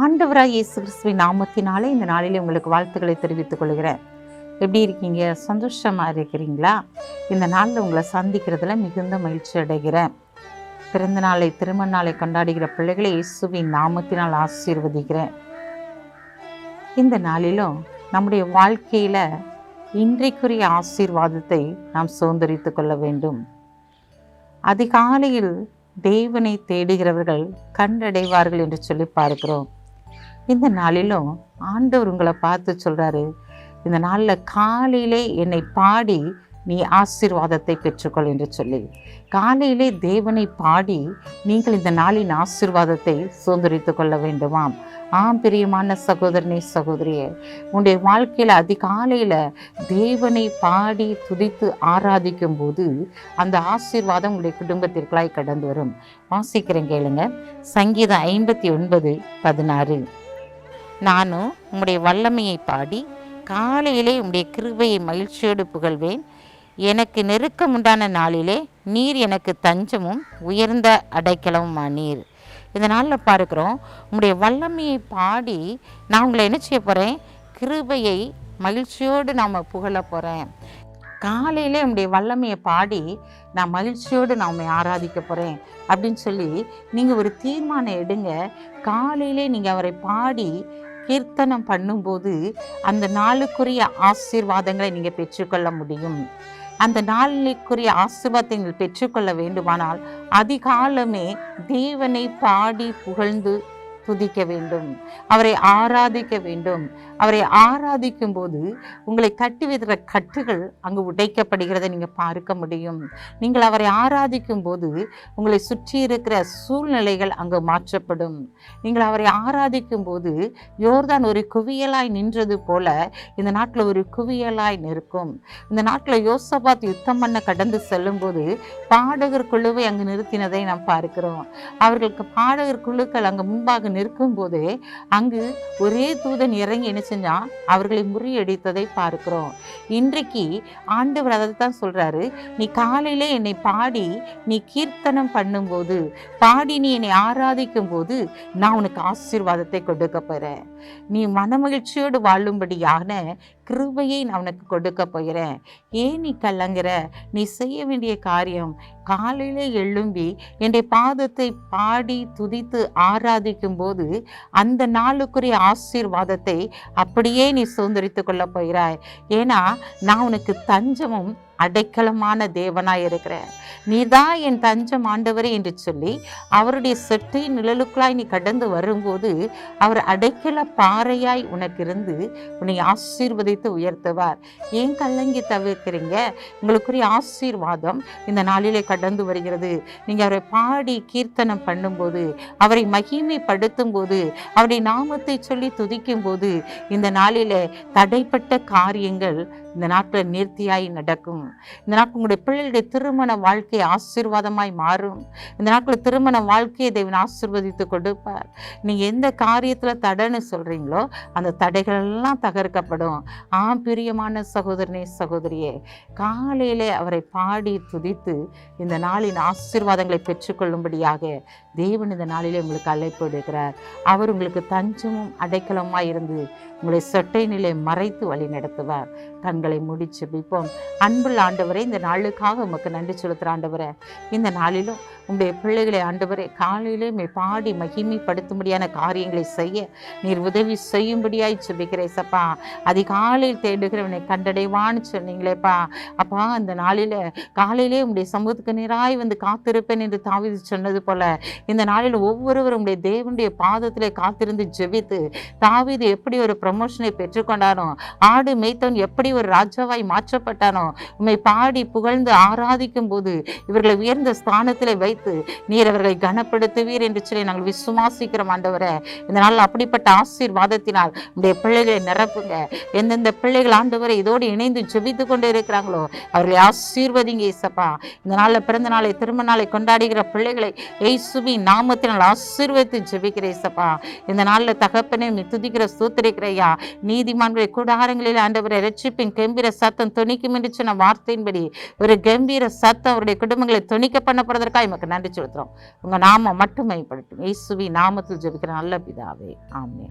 ஆண்டவராக இயேசு கிறிஸ்துவின் நாமத்தினாலே இந்த நாளிலே உங்களுக்கு வாழ்த்துக்களை தெரிவித்துக் கொள்கிறேன். எப்படி இருக்கீங்க? சந்தோஷமா இருக்கிறீங்களா? இந்த நாளில் உங்களை சந்திக்கிறதுல மிகுந்த மகிழ்ச்சி அடைகிறேன். பிறந்த நாளை திருமண நாளை கொண்டாடுகிற பிள்ளைகளை இயேசுவின் நாமத்தினால் ஆசீர்வதிக்கிறேன். இந்த நாளிலும் நம்முடைய வாழ்க்கையில் இன்றைக்குரிய ஆசீர்வாதத்தை நாம் சுதந்திரித்து கொள்ள வேண்டும். அதிகாலையில் தேவனை தேடுகிறவர்கள் கண்டடைவார்கள் என்று சொல்லி பார்க்கிறோம். இந்த நாளிலும் ஆண்டவர் உங்களை பார்த்து சொல்கிறாரு இந்த நாளில் காலையிலே என்னை பாடி நீ ஆசீர்வாதத்தை பெற்றுக்கொள் என்று சொல்லி. காலையிலே தேவனை பாடி நீங்கள் இந்த நாளின் ஆசீர்வாதத்தை சுதந்திரித்து கொள்ள வேண்டுமாம். ஆம் பிரியமான சகோதரனே சகோதரியே உன்னுடைய வாழ்க்கையில் அதிகாலையில் தேவனை பாடி துதித்து ஆராதிக்கும் போது அந்த ஆசீர்வாதம் உங்களுடைய குடும்பத்திற்குள்ளாய் கடந்து வரும். வாசிக்கிறேன் கேளுங்க. சங்கீதம் ஐம்பத்தி ஒன்பது பதினாறு. நானும் உம்முடைய வல்லமையை பாடி காலையிலே உம்முடைய கிருபையை மகிழ்ச்சியோடு புகழ்வேன். எனக்கு நெருக்கம் உண்டான நாளிலே நீர் எனக்கு தஞ்சமும் உயர்ந்த அடைக்கலமுமா நீர் இந்த நாளில் பார்க்குறோம் உம்முடைய வல்லமையை பாடி நான் உங்களை என்ன செய்ய போகிறேன் கிருபையை மகிழ்ச்சியோடு நாம் புகழ போகிறேன் காலையிலே உம்முடைய வல்லமையை பாடி நான் மகிழ்ச்சியோடு நான் உண்மை ஆராதிக்க போகிறேன் அப்படின்னு சொல்லி நீங்கள் ஒரு தீர்மானம் எடுங்க. காலையிலே நீங்கள் அவரை பாடி கீர்த்தனம் பண்ணும்போது அந்த நாளுக்குரிய ஆசீர்வாதங்களை நீங்கள் பெற்றுக்கொள்ள முடியும். அந்த நாளுக்குரிய ஆசீர்வாதத்தை நீங்கள் பெற்றுக்கொள்ள வேண்டுமானால் அதிகாலமே தேவனை பாடி புகழ்ந்து துதிக்க வேண்டும். அவரை ஆராதிக்க வேண்டும். அவரை ஆராதிக்கும் போது உங்களை கட்டி வைக்கிற கட்டுகள் அங்கு உடைக்கப்படுகிறத நீங்கள் பார்க்க முடியும். நீங்கள் அவரை ஆராதிக்கும் போது உங்களை சுற்றி இருக்கிற சூழ்நிலைகள் அங்கு மாற்றப்படும். நீங்கள் அவரை ஆராதிக்கும் போது யோர்தான் ஒரு குவியலாய் நின்றது போல இந்த நாட்டில் ஒரு குவியலாய் நிற்கும். இந்த நாட்டில் யோசபாத் யுத்தம் பண்ண கடந்து செல்லும்போது பாடகர் குழுவை அங்கு நிறுத்தினதை நாம் பார்க்கிறோம். அவர்களுக்கு பாடகர் குழுக்கள் அங்கு முன்பாக நிற்கும் போதே அங்கு ஒரே தூதன் இறங்கி என்ன செஞ்சான்? அவர்களை முறியடித்ததை பார்க்கிறோம். இன்றைக்கு ஆண்டவர் அதை தான் சொல்றாரு. நீ காலையில என்னை பாடி நீ கீர்த்தனம் பண்ணும்போது பாடி நீ என்னை ஆராதிக்கும் போது நான் உனக்கு ஆசீர்வாதத்தை கொடுக்க போறேன். நீ மனமகிழ்ச்சியோடு வாழும்படியான கிருபையை நான் உனக்கு கொடுக்க போகிறேன். ஏன் நீ கலங்குற? நீ செய்ய வேண்டிய காரியம் காலையிலே எழும்பி என்னுடைய பாதத்தை பாடி துதித்து ஆராதிக்கும் போது அந்த நாளுக்குரிய ஆசீர்வாதத்தை அப்படியே நீ சுதந்திரித்து கொள்ள போகிறாய். ஏன்னா நான் உனக்கு தஞ்சமும் அடைக்கலமான தேவனாய் இருக்கிற. நீதான் என் தஞ்சம் ஆண்டவரே என்று சொல்லி அவருடைய செட்டை நிழலுக்குள்ளாய் நீ கடந்து வரும்போது அவர் அடைக்கல பாறையாய் உனக்கு இருந்து உன்னை ஆசீர்வதித்து உயர்த்துவார். ஏன் கல்லங்கி தவிர்க்கிறீங்க? உங்களுக்குரிய ஆசீர்வாதம் இந்த நாளிலே கடந்து வருகிறது. நீங்கள் அவரை பாடி கீர்த்தனம் பண்ணும்போது அவரை மகிமைப்படுத்தும் போது அவருடைய நாமத்தை சொல்லி துதிக்கும் போது இந்த நாளிலே தடைப்பட்ட காரியங்கள் இந்த நாட்டில் நேர்த்தியாய் நடக்கும். இந்த நாட்கள் உங்களுடைய பிள்ளைகளுடைய திருமண வாழ்க்கை ஆசீர்வாதமாய் மாறும். இந்த நாட்டில் திருமண வாழ்க்கையை தேவன் ஆசீர்வதித்து கொடுப்பார். நீங்கள் எந்த காரியத்தில் தடைன்னு சொல்கிறீங்களோ அந்த தடைகள் எல்லாம் தகர்க்கப்படும். ஆ பிரியமான சகோதரனே சகோதரியே காலையிலே அவரை பாடி துதித்து இந்த நாளின் ஆசீர்வாதங்களை பெற்றுக்கொள்ளும்படியாக தேவன் இந்த நாளிலே உங்களுக்கு அழைப்பு எடுக்கிறார் அவர் உங்களுக்கு தஞ்சமும் அடைக்கலமாக இருந்து உங்களை சொட்டை நிலை மறைத்து வழி நடத்துவார் கண்களை மூடி செபிப்போம் அன்புள்ள ஆண்டவரே இந்த நாளுக்காக உமக்கு நன்றி செலுத்துகிற ஆண்டவரே இந்த நாளிலும் உங்களுடைய பிள்ளைகளை ஆண்டவரே காலையிலே மே பாடி மகிமைப்படுத்தும்படியான காரியங்களை செய்ய நீர் உதவி செய்யும்படியாய் செபிக்கிறேன் சப்பா அதிகாலையில் தேடுகிறவனை கண்டடைவான்னு சொன்னீங்களேப்பா. அப்பா அந்த நாளில் காலையிலே உங்களுடைய சமூகத்துக்கு நேராய் வந்து காத்திருப்பேன் என்று தாவிது சொன்னது போல இந்த நாளில் ஒவ்வொருவரும் உடைய தேவனுடைய பாதத்திலே காத்திருந்து ஜெபித்து தாவிது எப்படி ஒரு ப்ரமோஷனை பெற்றுக்கொண்டானோ ஆடு மேய்த்தவன் எப்படி ஒரு ராஜாவாய் மாற்றப்பட்டானோ? உம்மை பாடி புகழ்ந்து ஆராதிக்கும் போது இவர்களை உயர்ந்த ஸ்தானத்திலே வைத்து நீர் அவர்களை கனப்படுத்துவீர் என்று சொல்லி நாங்கள் விசுவாசிக்கிறோம் ஆண்டவரை. இந்த நாள் அப்படிப்பட்ட ஆசீர்வாதத்தினால் உடைய பிள்ளைகளை நிரப்புங்க. எந்தெந்த பிள்ளைகள் ஆண்டவரை இதோடு இணைந்து ஜெபித்து கொண்டு இருக்கிறாங்களோ அவர்களை ஆசீர்வதிங்க இசப்பா இந்த நாளில் பிறந்த நாளை திருமண நாளை கொண்டாடுகிற பிள்ளைகளை இயேசுவின் நாமத்தினால் ஆசீர்வதித்து ஜெபிக்கிறேன் இசப்பா இந்த நாளில் தகப்பனை துதிக்கிற சூத்திரிக்கிறையா நீதிமான்களை கூடாரங்களில் ஆண்டவரை ரட்சிப்பின் கம்பீர சத்தம் துணிக்கும் என்று சொன்ன வார்த்தையின்படி ஒரு கம்பீர சத்தம் அவருடைய குடும்பங்களை துணிக்க பண்ண எமக்கு நன்றி செலுத்துறோம். உங்க நாமம் மட்டும் மேம்படுத்தும். இயேசுவி நாமத்தில் ஜெபிக்கிற நல்ல பிதாவே. ஆமே